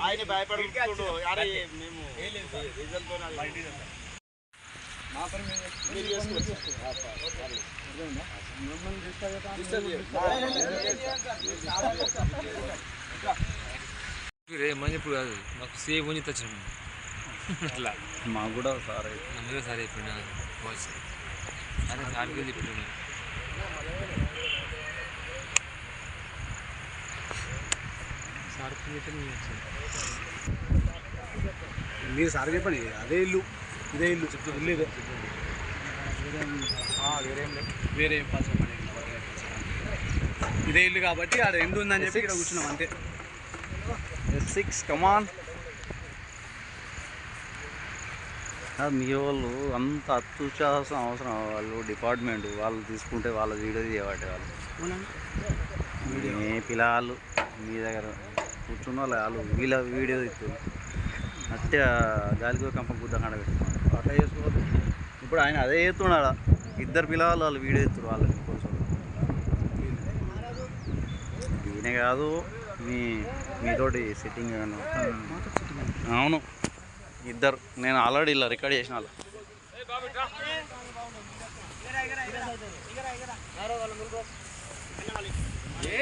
ఆయన భయపడుతుండు అరే మేము రీజన్ రే మని ఇప్పుడు కాదు మాకు సేమ్ అని తెచ్చాను అట్లా మాకు కూడా సార్ అందుకే సరే వాయిస్ అరే సార్కి ఇప్పుడు మీరు సార్ చెప్పండి అదే ఇల్లు ఇదే ఇల్లు ఇల్లు ఇదే. వేరే వేరే ఇదే ఇల్లు కాబట్టి ఆడ ఎండు ఉందని చెప్పి ఇక్కడ కూర్చున్నాం అంతే. సిక్స్ కమాన్ మీ వాళ్ళు అంత అత్యుత్సాహం అవసరం వాళ్ళు డిపార్ట్మెంట్ వాళ్ళు తీసుకుంటే వాళ్ళ వీడియో చేయబట్టే వాళ్ళు. ఏ పిల్లలు మీ దగ్గర కూర్చున్న వాళ్ళు వీళ్ళ వీడియో ఇస్తారు అట్టే గాలికి కంపం గుద్ద కాడ పెట్టుకున్నారు అట్లా చేసుకోవద్దు ఇప్పుడు ఆయన అదే చేస్తున్నాడా? ఇద్దరు పిల్లలు వాళ్ళు వీడియో ఇస్తారు వాళ్ళకి కోసం ఈయన కాదు మీ మీతోటి సిట్టింగ్ అవును. ఇద్దరు. నేను ఆల్రెడీ ఇలా రికార్డ్ చేసిన వాళ్ళు. ఏ